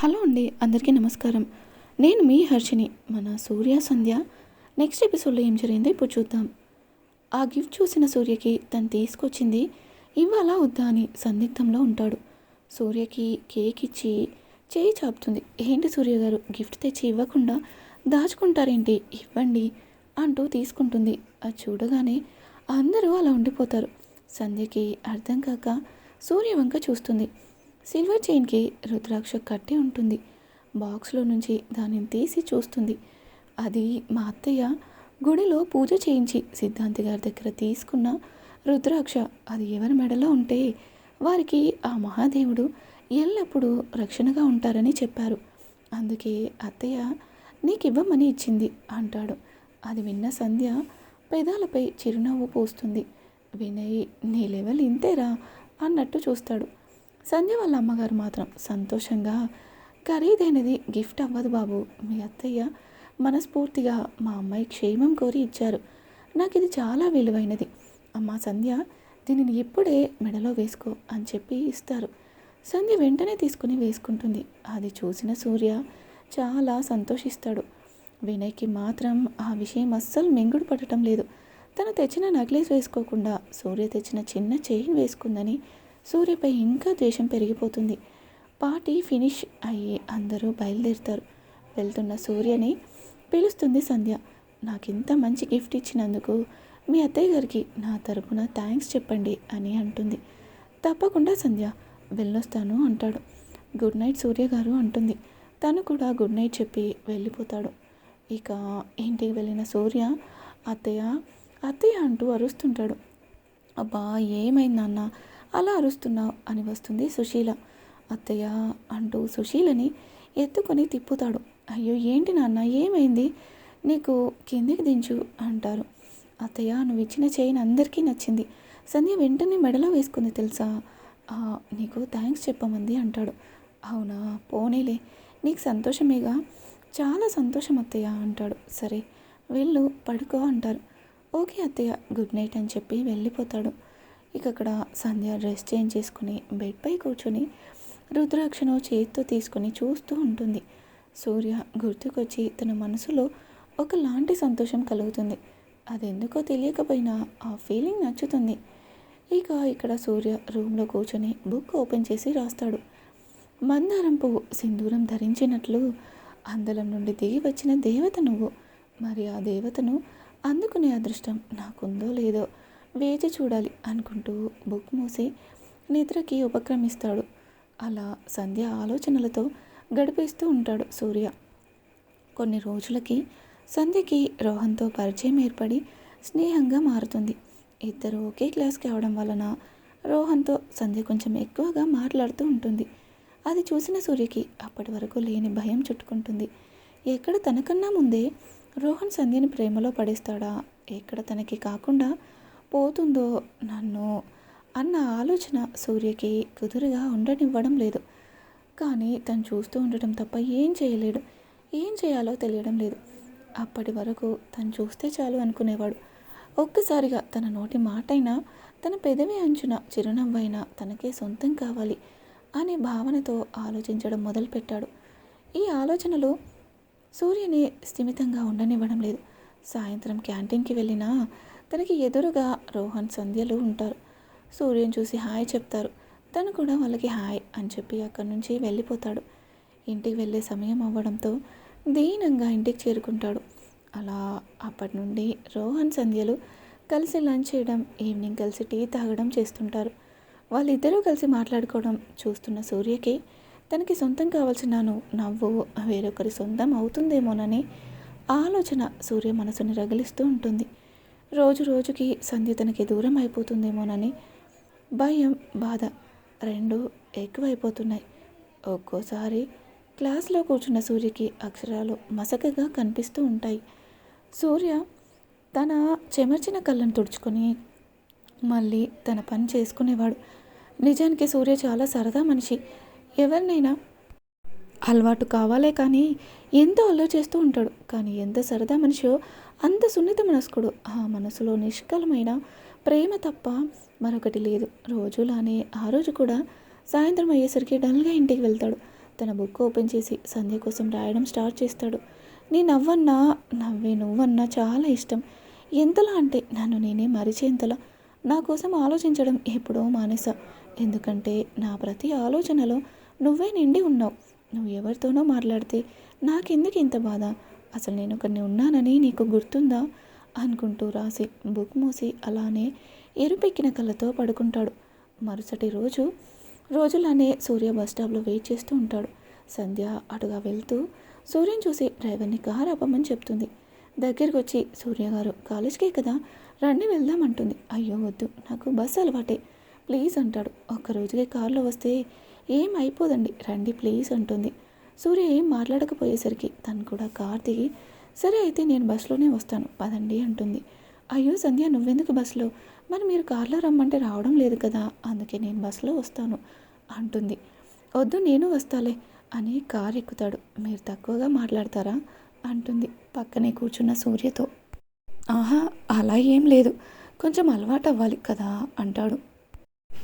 Hello అండి అందరికీ నమస్కారం. నేను మీ హర్షిని మన సూర్య సంధ్య. నెక్స్ట్ ఎపిసోడ్లో ఏం జరిగిందో ఇప్పుడు చూద్దాం. ఆ గిఫ్ట్ చూసిన సూర్యకి తను తీసుకొచ్చింది ఇవ్వాలా వద్దా? అని సందిగ్ధంలో ఉంటాడు. సూర్యకి కేక్ ఇచ్చి చేయి చాపుతుంది. ఏంటి సూర్య గారు గిఫ్ట్ తెచ్చి ఇవ్వకుండా దాచుకుంటారేంటి? ఇవ్వండి అంటూ తీసుకుంటుంది. అది చూడగానే అందరూ అలా ఉండిపోతారు. సంధ్యకి అర్థం కాక సూర్య వంక చూస్తుంది. సిల్వర్ చైన్కి రుద్రాక్ష కట్టి ఉంటుంది. బాక్స్లో నుంచి దానిని తీసి చూస్తుంది. అది మా అత్తయ్య గుడిలో పూజ చేయించి సిద్ధాంతి గారి దగ్గర తీసుకున్న రుద్రాక్ష. అది ఎవరి మెడలో ఉంటే వారికి ఆ మహాదేవుడు ఎల్లప్పుడూ రక్షణగా ఉంటారని చెప్పారు. అందుకే అత్తయ్య నీకు ఇవ్వమని ఇచ్చింది అంటాడు. అది విన్న సంధ్య పెదాలపై చిరునవ్వు పోస్తుంది. వినయ్ నీ లెవెల్ ఇంతేరా అన్నట్టు చూస్తాడు. సంధ్య వాళ్ళ అమ్మగారు మాత్రం సంతోషంగా ఖరీదైనది గిఫ్ట్ అవ్వదు బాబు మీ అత్తయ్య మనస్ఫూర్తిగా మా అమ్మాయి క్షేమం కోరి ఇచ్చారు. నాకు ఇది చాలా విలువైనది. అమ్మ సంధ్య దీనిని ఇప్పుడే మెడలో వేసుకో అని చెప్పి ఇస్తారు. సంధ్య వెంటనే తీసుకుని వేసుకుంటుంది. అది చూసిన సూర్య చాలా సంతోషిస్తాడు. వినయ్కి మాత్రం ఆ విషయం అస్సలు మింగుడు పడటం లేదు. తను తెచ్చిన నెక్లెస్ వేసుకోకుండా సూర్య తెచ్చిన చిన్న చైన్ వేసుకుందని సూర్యపై ఇంకా ద్వేషం పెరిగిపోతుంది. పార్టీ ఫినిష్ అయ్యి అందరూ బయలుదేరుతారు. వెళ్తున్న సూర్యని పిలుస్తుంది సంధ్య. నాకు ఇంత మంచి గిఫ్ట్ ఇచ్చినందుకు మీ అత్తయ్య గారికి నా తరపున థ్యాంక్స్ చెప్పండి అని అంటుంది. తప్పకుండా సంధ్య వెళ్ళొస్తాను అంటాడు. గుడ్ నైట్ సూర్య గారు అంటుంది. తను కూడా గుడ్ నైట్ చెప్పి వెళ్ళిపోతాడు. ఇక ఇంటికి వెళ్ళిన సూర్య అత్తయ్య అత్తయ్య అంటూ అరుస్తుంటాడు. అబ్బా ఏమైంది నాన్న? అలా అరుస్తున్నావు అని వస్తుంది సుశీల. అత్తయ్య అంటూ సుశీలని ఎత్తుకొని తిప్పుతాడు. అయ్యో ఏంటి నాన్న ఏమైంది? నీకు కిందికి దించు అంటారు. అత్తయ్య నువ్వు ఇచ్చిన చైన్ అందరికీ నచ్చింది. సంధ్య వెంటనే మెడలో వేసుకుంది తెలుసా? నీకు థ్యాంక్స్ చెప్పమంది అంటాడు. అవునా? పోనీలే నీకు సంతోషమేగా? చాలా సంతోషం అత్తయ్య అంటాడు. సరే వెళ్ళు పడుకో అంటారు. ఓకే అత్తయ్య గుడ్ నైట్ అని చెప్పి వెళ్ళిపోతాడు. ఇక అక్కడ సంధ్య డ్రెస్ చేంజ్ చేసుకుని బెడ్పై కూర్చొని రుద్రాక్షను చేతితో తీసుకొని చూస్తూ ఉంటుంది. సూర్య గుర్తుకొచ్చి తన మనసులో ఒకలాంటి సంతోషం కలుగుతుంది. అదెందుకో తెలియకపోయినా ఆ ఫీలింగ్ నచ్చుతుంది. ఇక ఇక్కడ సూర్య రూమ్లో కూర్చొని బుక్ ఓపెన్ చేసి రాస్తాడు. మందారం పువ్వు సింధూరం ధరించినట్లు అందలం నుండి దిగి వచ్చిన దేవత నువ్వు. మరి ఆ దేవతను అందుకునే అదృష్టం నాకుందో లేదో వేచి చూడాలి అనుకుంటూ బుక్ మూసి నిద్రకి ఉపక్రమిస్తాడు. అలా సంధ్య ఆలోచనలతో గడిపేస్తూ ఉంటాడు సూర్య. కొన్ని రోజులకి సంధ్యకి రోహన్తో పరిచయం ఏర్పడి స్నేహంగా మారుతుంది. ఇద్దరు ఒకే క్లాస్కి అవడం వలన రోహన్తో సంధ్య కొంచెం ఎక్కువగా మాట్లాడుతూ ఉంటుంది. అది చూసిన సూర్యకి అప్పటి వరకు లేని భయం చుట్టుకుంటుంది. ఎక్కడ తనకన్నా ముందే రోహన్ సంధ్యని ప్రేమలో పడేస్తాడా? ఎక్కడ తనకి కాకుండా పోతుందో నన్ను అన్న ఆలోచన సూర్యకి కుదురుగా ఉండనివ్వడం లేదు. కానీ తను చూస్తూ ఉండటం తప్ప ఏం చేయలేడు. ఏం చేయాలో తెలియడం లేదు. అప్పటి వరకు తను చూస్తే చాలు అనుకునేవాడు. ఒక్కసారిగా తన నోటి మాటైనా తన పెదవి అంచున చిరునవ్వైనా తనకే సొంతం కావాలి అనే భావనతో ఆలోచించడం మొదలుపెట్టాడు. ఈ ఆలోచనలో సూర్యని స్థిమితంగా ఉండనివ్వడం లేదు. సాయంత్రం క్యాంటీన్కి వెళ్ళినా తనకి ఎదురుగా రోహన్ సంధ్యలు ఉంటారు. సూర్యం చూసి హాయ్ చెప్తారు. తను కూడా వాళ్ళకి హాయ్ అని చెప్పి అక్కడి నుంచి వెళ్ళిపోతాడు. ఇంటికి వెళ్ళే సమయం అవ్వడంతో దీనంగా ఇంటికి చేరుకుంటాడు. అలా అప్పటి నుండి రోహన్ సంధ్యలు కలిసి లంచ్ చేయడం ఈవినింగ్ కలిసి టీ తాగడం చేస్తుంటారు. వాళ్ళిద్దరూ కలిసి మాట్లాడుకోవడం చూస్తున్న సూర్యకి తనకి సొంతం కావాల్సిన నవ్వు వేరొకరి సొంతం అవుతుందేమోనని ఆలోచన సూర్య మనసుని రగిలిస్తూ ఉంటుంది. రోజు రోజుకి సంధ్య తనకి దూరం అయిపోతుందేమోనని భయం బాధ రెండు ఎక్కువైపోతున్నాయి. ఒక్కోసారి క్లాస్లో కూర్చున్న సూర్యకి అక్షరాలు మసకగా కనిపిస్తూ ఉంటాయి. సూర్య తన చెమర్చిన కళ్ళను తుడుచుకొని మళ్ళీ తన పని చేసుకునేవాడు. నిజానికి సూర్య చాలా సరదా మనిషి. ఎవరినైనా అలవాటు కావాలే కానీ ఎంతో ఆలోచిస్తూ ఉంటాడు. కానీ ఎంత సరదా మనిషో అంత సున్నిత మనస్కుడు. ఆ మనసులో నిష్కలమైన ప్రేమ తప్ప మరొకటి లేదు. రోజులానే ఆ రోజు కూడా సాయంత్రం అయ్యేసరికి డల్గా ఇంటికి వెళ్తాడు. తన బుక్ ఓపెన్ చేసి సంధ్య కోసం రాయడం స్టార్ట్ చేస్తాడు. నీ నవ్వన్నా నవ్వే నువ్వన్నా చాలా ఇష్టం. ఎంతలా అంటే నన్ను నేనే మరిచేంతలా. నా కోసం ఆలోచించడం ఎప్పుడో మానేసా. ఎందుకంటే నా ప్రతి ఆలోచనలో నువ్వే నిండి ఉన్నావు. నువ్వు ఎవరితోనో మాట్లాడితే నాకెందుకు ఇంత బాధ? అసలు నేను ఒకరిని ఉన్నానని నీకు గుర్తుందా? అనుకుంటూ రాసి బుక్ మూసి అలానే ఎరుపెక్కిన కళ్ళతో పడుకుంటాడు. మరుసటి రోజు రోజులానే సూర్య బస్ స్టాప్లో వెయిట్ చేస్తూ ఉంటాడు. సంధ్య అటుగా వెళ్తూ సూర్యని చూసి డ్రైవర్ని కారు ఆపమని చెప్తుంది. దగ్గరికి వచ్చి సూర్య గారు కాలేజ్కే కదా? రండి వెళ్దామంటుంది అయ్యో వద్దు నాకు బస్సు అలవాటే ప్లీజ్ అంటాడు. ఒక్క రోజుకి కారులో వస్తే ఏం అయిపోదండి రండి ప్లీజ్ అంటుంది. సూర్య ఏం మాట్లాడకపోయేసరికి తను కూడా కార్ దిగి సరే అయితే నేను బస్సులోనే వస్తాను పదండి అంటుంది. అయ్యో సంధ్య నువ్వెందుకు బస్సులో? మరి మీరు కార్లో రమ్మంటే రావడం లేదు కదా అందుకే నేను బస్సులో వస్తాను అంటుంది. వద్దు నేను వస్తాలే అని కార్ ఎక్కుతాడు. మీరు తక్కువగా మాట్లాడతారా? అంటుంది పక్కనే కూర్చున్న సూర్యతో. ఆహా అలా ఏం లేదు. కొంచెం అలవాటు అవ్వాలి కదా అంటాడు.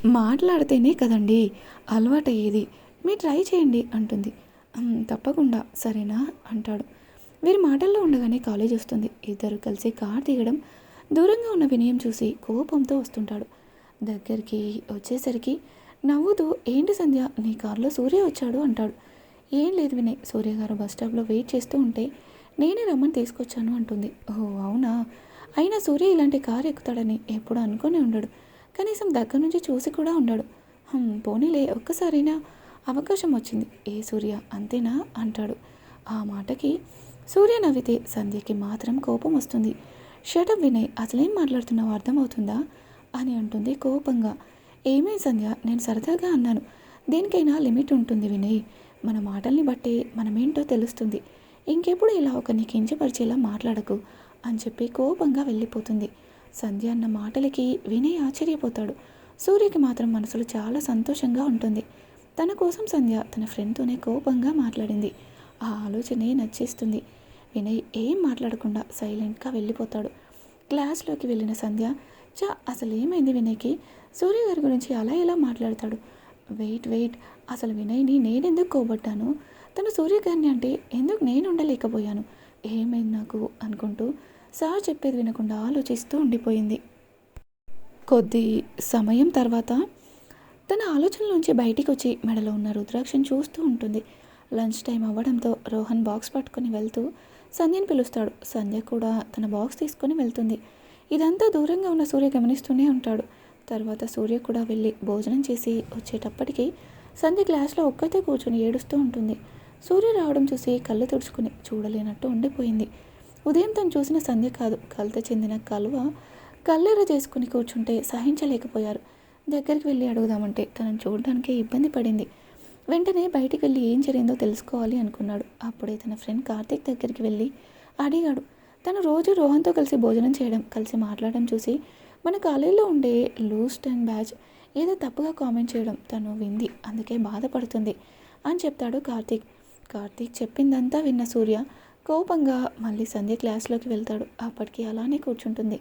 మాట్లాడితేనే కదండి అలవాటు అయ్యేది మీరు ట్రై చేయండి అంటుంది. తప్పకుండా సరేనా? అంటాడు. వీరి మాటల్లో ఉండగానే కాలేజ్ వస్తుంది. ఇద్దరు కలిసి కార్ దిగడం దూరంగా ఉన్న వినయం చూసి కోపంతో వస్తుంటాడు. దగ్గరికి వచ్చేసరికి నవ్వుతూ ఏంటి సంధ్య నీ కారులో సూర్య వచ్చాడు అంటాడు. ఏం లేదు వినయ్ సూర్య గారు బస్ స్టాప్లో వెయిట్ చేస్తూ ఉంటే నేనే రమ్మని తీసుకొచ్చాను అంటుంది. ఓ అవునా? అయినా సూర్య ఇలాంటి కారు ఎక్కుతాడని ఎప్పుడు అనుకునే ఉండడు. కనీసం దగ్గర నుంచి చూసి కూడా ఉండడు. "హమ్, పోనీలే ఒక్కసారైనా అవకాశం వచ్చింది. ఏ సూర్య అంతేనా? అంటాడు. ఆ మాటకి సూర్య నవ్వితే సంధ్యకి మాత్రం కోపం వస్తుంది. షటప్ వినయ్ అసలేం మాట్లాడుతున్నావు అర్థమవుతుందా? అని అంటుంది కోపంగా. ఏమే సంధ్య నేను సరదాగా అన్నాను. దేనికైనా లిమిట్ ఉంటుంది వినయ్. మన మాటల్ని బట్టి మనమేంటో తెలుస్తుంది. ఇంకెప్పుడు ఇలా ఒకరిని కించపరిచేలా మాట్లాడకు అని చెప్పి కోపంగా వెళ్ళిపోతుంది. సంధ్య అన్న మాటలకి వినయ్ ఆశ్చర్యపోతాడు. సూర్యకి మాత్రం మనసులో చాలా సంతోషంగా ఉంటుంది. తన కోసం సంధ్య తన ఫ్రెండ్తోనే కోపంగా మాట్లాడింది. ఆ ఆలోచనే నచ్చేస్తుంది. వినయ్ ఏం మాట్లాడకుండా సైలెంట్గా వెళ్ళిపోతాడు. క్లాస్లోకి వెళ్ళిన సంధ్య చా అసలు ఏమైంది వినయ్కి? సూర్య గారి గురించి అలా ఎలా మాట్లాడతాడు? వెయిట్ వెయిట్ అసలు వినయ్ని నేనెందుకు కోబట్టాను తను సూర్య గారిని అంటే ఎందుకు నేను ఉండలేకపోయాను? ఏమైంది నాకు? అనుకుంటూ సార్ చెప్పేది వినకుండా ఆలోచిస్తూ ఉండిపోయింది. కొద్ది సమయం తర్వాత తన ఆలోచనలోంచి బయటికి వచ్చి మెడలో ఉన్న రుద్రాక్షను చూస్తూ ఉంటుంది. లంచ్ టైం అవ్వడంతో రోహన్ బాక్స్ పట్టుకొని వెళ్తూ సంధ్యని పిలుస్తాడు. సంధ్య కూడా తన బాక్స్ తీసుకొని వెళ్తుంది. ఇదంతా దూరంగా ఉన్న సూర్య గమనిస్తూనే ఉంటాడు. తర్వాత సూర్య కూడా వెళ్ళి భోజనం చేసి వచ్చేటప్పటికి సంధ్య క్లాస్లో ఒక్కతే కూర్చొని ఏడుస్తూ ఉంటుంది. సూర్య రావడం చూసి కళ్ళు తుడుచుకుని చూడలేనట్టు ఉండిపోయింది. ఉదయం తను చూసిన సంధ్య కాదు కలత చెందిన కలువ కల్లెర చేసుకుని కూర్చుంటే సహించలేకపోయారు. దగ్గరికి వెళ్ళి అడుగుదామంటే తనను చూడడానికే ఇబ్బంది పడింది. వెంటనే బయటికి వెళ్ళి ఏం జరిగిందో తెలుసుకోవాలి అనుకున్నాడు. అప్పుడే తన ఫ్రెండ్ కార్తీక్ దగ్గరికి వెళ్ళి అడిగాడు. తను రోజు రోహన్తో కలిసి భోజనం చేయడం కలిసి మాట్లాడడం చూసి మన కాలేజీలో ఉండే లూస్ట్ అండ్ బ్యాచ్ ఏదో తప్పుగా కామెంట్ చేయడం తను వింది. అందుకే బాధపడుతుంది అని చెప్తాడు కార్తీక్. కార్తీక్ చెప్పిందంతా విన్న సూర్య కోపంగా మళ్ళీ సంధ్య క్లాస్లోకి వెళ్తాడు. అప్పటికి అలానే కూర్చుంటుంది.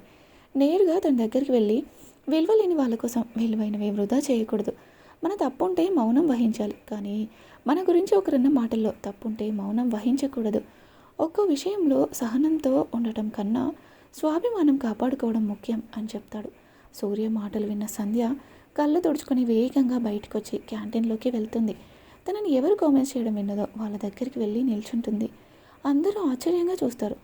నేరుగా తన దగ్గరికి వెళ్ళి విలువలేని వాళ్ళ కోసం విలువైనవి వృధా చేయకూడదు. మన తప్పుంటే మౌనం వహించాలి. కానీ మన గురించి ఒకరన్న మాటల్లో తప్పుంటే మౌనం వహించకూడదు. ఒక్కో విషయంలో సహనంతో ఉండటం కన్నా స్వాభిమానం కాపాడుకోవడం ముఖ్యం అని చెప్తాడు. సూర్య మాటలు విన్న సంధ్య కళ్ళు తుడుచుకొని వేగంగా బయటకు వచ్చి క్యాంటీన్లోకి వెళ్తుంది. తనని ఎవరు కామెంట్స్ చేయడం విన్నదో వాళ్ళ దగ్గరికి వెళ్ళి నిల్చుంటుంది. అందరూ ఆశ్చర్యంగా చూస్తారు.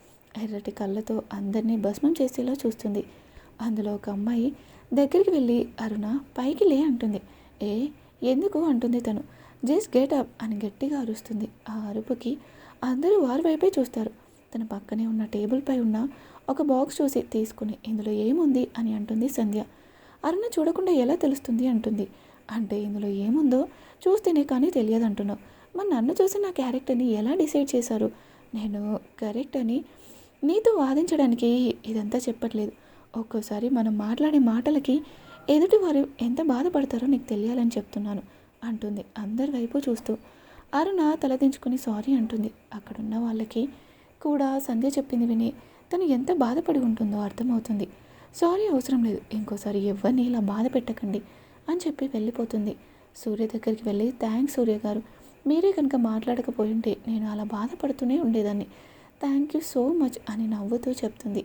ఎర్రటి కళ్ళతో అందరినీ భస్మం చేసేలా చూస్తుంది. అందులో ఒక అమ్మాయి దగ్గరికి వెళ్ళి అరుణ పైకి లే అంటుంది. ఏ ఎందుకు? అంటుంది తను. జస్ట్ గెట్ అప్ అని గట్టిగా అరుస్తుంది. ఆ అరుపుకి అందరూ వారి వైపే చూస్తారు. తన పక్కనే ఉన్న టేబుల్పై ఉన్న ఒక బాక్స్ చూసి తీసుకుని ఇందులో ఏముంది? అని అంటుంది సంధ్య. అరుణ చూడకుండా ఎలా తెలుస్తుంది? అంటుంది. అంటే ఇందులో ఏముందో చూస్తేనే కానీ తెలియదు అంటున్నావు మరి నన్ను చూసి నా క్యారెక్టర్ని ఎలా డిసైడ్ చేశారు? నేను కరెక్ట్ అని నీతో వాదించడానికి ఇదంతా చెప్పట్లేదు. ఒక్కోసారి మనం మాట్లాడే మాటలకి ఎదుటి వారు ఎంత బాధపడతారో నీకు తెలియాలని చెప్తున్నాను అంటుంది అందరి వైపు చూస్తూ. అరుణ తలదించుకుని సారీ అంటుంది. అక్కడున్న వాళ్ళకి కూడా సంధ్య చెప్పింది విని తను ఎంత బాధపడి ఉంటుందో అర్థమవుతుంది. సారీ అవసరం లేదు ఇంకోసారి ఎవరిని ఇలా బాధ పెట్టకండి అని చెప్పి వెళ్ళిపోతుంది. సూర్య దగ్గరికి వెళ్ళి థ్యాంక్స్ సూర్య గారు మీరే కనుక మాట్లాడకపోయి ఉంటే నేను అలా బాధపడుతూనే ఉండేదాన్ని. థ్యాంక్ యూ సో మచ్ అని నవ్వుతూ చెప్తుంది.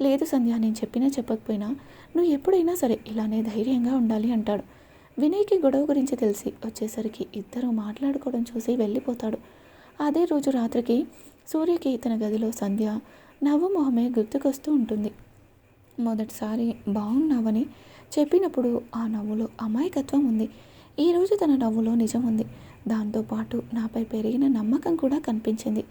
లేదు సంధ్య నేను చెప్పినా చెప్పకపోయినా నువ్వు ఎప్పుడైనా సరే ఇలానే ధైర్యంగా ఉండాలి అంటాడు. వినయ్కి గొడవ గురించి తెలిసి వచ్చేసరికి ఇద్దరు మాట్లాడుకోవడం చూసి వెళ్ళిపోతాడు. అదే రోజు రాత్రికి సూర్యకి తన గదిలో సంధ్య నవ్వు మొహమే గుర్తుకొస్తూ ఉంటుంది. మొదటిసారి బాగున్నావని చెప్పినప్పుడు ఆ నవ్వులో అమాయకత్వం ఉంది. ఈరోజు తన నవ్వులో నిజం ఉంది. దాంతోపాటు నాపై పెరిగిన నమ్మకం కూడా కనిపించింది.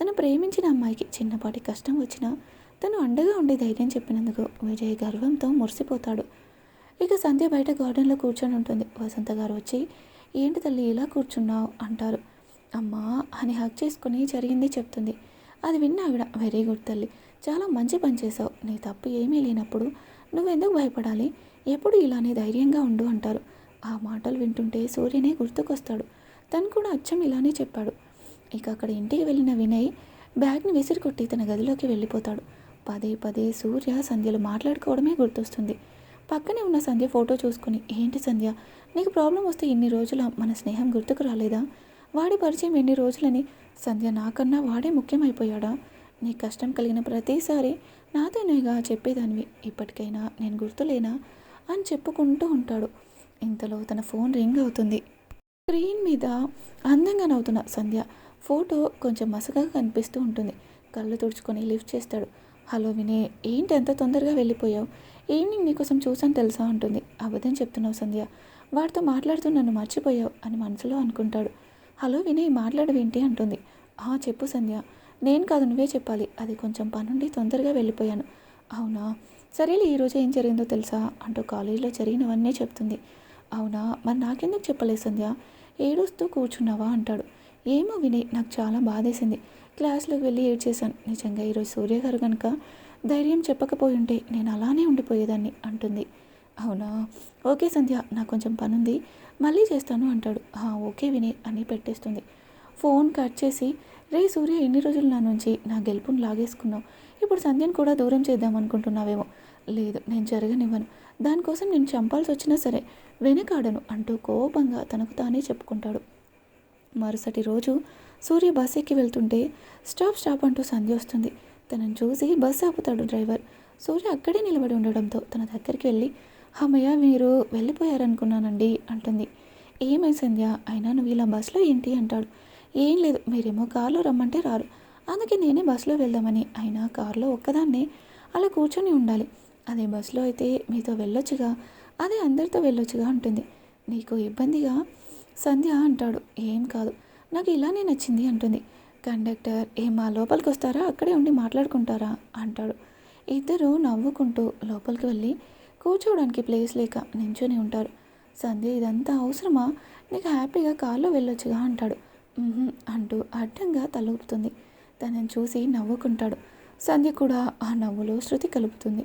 తను ప్రేమించిన అమ్మాయికి చిన్నపాటి కష్టం వచ్చినా తను అండగా ఉండి ధైర్యం చెప్పినందుకు విజయ్ గర్వంతో మురిసిపోతాడు. ఇక సంధ్య బయట గార్డెన్లో కూర్చొని ఉంటుంది. వసంత గారు వచ్చి ఏంటి తల్లి ఇలా కూర్చున్నావు? అంటారు. అమ్మా అని హక్ చేసుకుని జరిగింది చెప్తుంది. అది విన్న ఆవిడ వెరీ గుడ్ తల్లి చాలా మంచి పని చేసావు నీ తప్పు ఏమీ లేనప్పుడు నువ్వెందుకు భయపడాలి? ఎప్పుడు ఇలానే ధైర్యంగా ఉండు అంటారు. ఆ మాటలు వింటుంటే సూర్యనే గుర్తుకొస్తాడు. తను కూడా అచ్చం ఇలానే చెప్పాడు. ఇక అక్కడ ఇంటికి వెళ్ళిన వినయ్ బ్యాగ్ని విసిరికొట్టి తన గదిలోకి వెళ్ళిపోతాడు. పదే పదే సూర్య సంధ్యలు మాట్లాడుకోవడమే గుర్తొస్తుంది. పక్కనే ఉన్న సంధ్య ఫోటో చూసుకుని ఏంటి సంధ్య నీకు ప్రాబ్లం వస్తే ఇన్ని రోజుల మన స్నేహం గుర్తుకు రాలేదా? వాడి పరిచయం ఎన్ని రోజులని సంధ్య నాకన్నా వాడే ముఖ్యమైపోయాడా? నీ కష్టం కలిగిన ప్రతిసారి నాతోనేగా చెప్పేదానివి. ఇప్పటికైనా నేను గుర్తులేనా? అని చెప్పుకుంటూ ఉంటాడు. ఇంతలో తన ఫోన్ రింగ్ అవుతుంది. స్క్రీన్ మీద అందంగా నవ్వుతున్న సంధ్య ఫోటో కొంచెం మసగా కనిపిస్తూ ఉంటుంది. కళ్ళు తుడుచుకొని లిఫ్ట్ చేస్తాడు. హలో వినే ఏంటి ఎంత తొందరగా వెళ్ళిపోయావు? ఈవినింగ్ నీకోసం చూసాను తెలుసా? అంటుంది. అబద్ధం చెప్తున్నావు సంధ్య. వాడితో మాట్లాడుతూ నన్ను మర్చిపోయావు అని మనసులో అనుకుంటాడు. హలో వినయ్ మాట్లాడవేంటి? అంటుంది. ఆ చెప్పు సంధ్య. నేను కాదు నువ్వే చెప్పాలి. అది కొంచెం పనుండి తొందరగా వెళ్ళిపోయాను. అవునా? సరేలే ఈరోజు ఏం జరిగిందో తెలుసా? అంటూ కాలేజీలో జరిగినవన్నీ చెప్తుంది. అవునా? మరి నాకెందుకు చెప్పలేదు సంధ్య? ఏడుస్తూ కూర్చున్నావా? అంటాడు. ఏమో వినయ్ నాకు చాలా బాధేసింది. క్లాస్లోకి వెళ్ళి ఏడ్చేశాను. నిజంగా ఈరోజు సూర్య గారు కనుక ధైర్యం చెప్పకపోయి ఉంటే నేను అలానే ఉండిపోయేదాన్ని అంటుంది. అవునా? ఓకే సంధ్య నాకు కొంచెం పనుంది. మళ్ళీ చేస్తాను అంటాడు. ఓకే వినయ్ అని పెట్టేస్తుంది. ఫోన్ కట్ చేసి రే సూర్య ఎన్ని రోజులు నా నుంచి నా గెలుపుని లాగేసుకున్నావు. ఇప్పుడు సంధ్యను కూడా దూరం చేద్దాం అనుకుంటున్నావేమో. లేదు నేను జరగనివ్వను. దానికోసం నేను చంపాల్సి వచ్చినా సరే వెనకాడను అంటూ కోపంగా తనకు తానే చెప్పుకుంటాడు. మరుసటి రోజు సూర్య బస్ ఎక్కి వెళ్తుంటే స్టాప్ స్టాప్ అంటూ సంధ్య వస్తుంది. తనను చూసి బస్ ఆపుతాడు డ్రైవర్. సూర్య అక్కడే నిలబడి ఉండడంతో తన దగ్గరికి వెళ్ళి అమ్మయ్య మీరు వెళ్ళిపోయారనుకున్నానండి అంటుంది. ఏమై సంధ్య అయినా నువ్వు ఇలా బస్సులో ఏంటి? అంటాడు. ఏం లేదు మీరేమో కారులో రమ్మంటే రారు. అందుకే నేనే బస్సులో వెళ్దామని. అయినా కారులో ఒక్కదాన్నే అలా కూర్చొని ఉండాలి. అదే బస్సులో అయితే మీతో వెళ్ళొచ్చుగా? అదే అందరితో వెళ్ళొచ్చుగా అంటుంది. నీకు ఇబ్బందిగా? సంధ్య అంటాడు. ఏం కాదు. నాకు ఇలానే నచ్చింది అంటుంది. కండక్టర్ ఏం మా లోపలికి వస్తారా? అక్కడే ఉండి మాట్లాడుకుంటారా? అంటాడు. ఇద్దరు నవ్వుకుంటూ లోపలికి వెళ్ళి కూర్చోవడానికి ప్లేస్ లేక నించొని ఉంటారు. సంధ్య ఇదంతా అవసరమా? నీకు హ్యాపీగా కారులో వెళ్ళొచ్చుగా? అంటాడు. అంటూ అడ్డంగా తలూపుతుంది. తనని చూసి నవ్వుకుంటాడు. సంధ్య కూడా ఆ నవ్వులో శృతి కలుపుతుంది.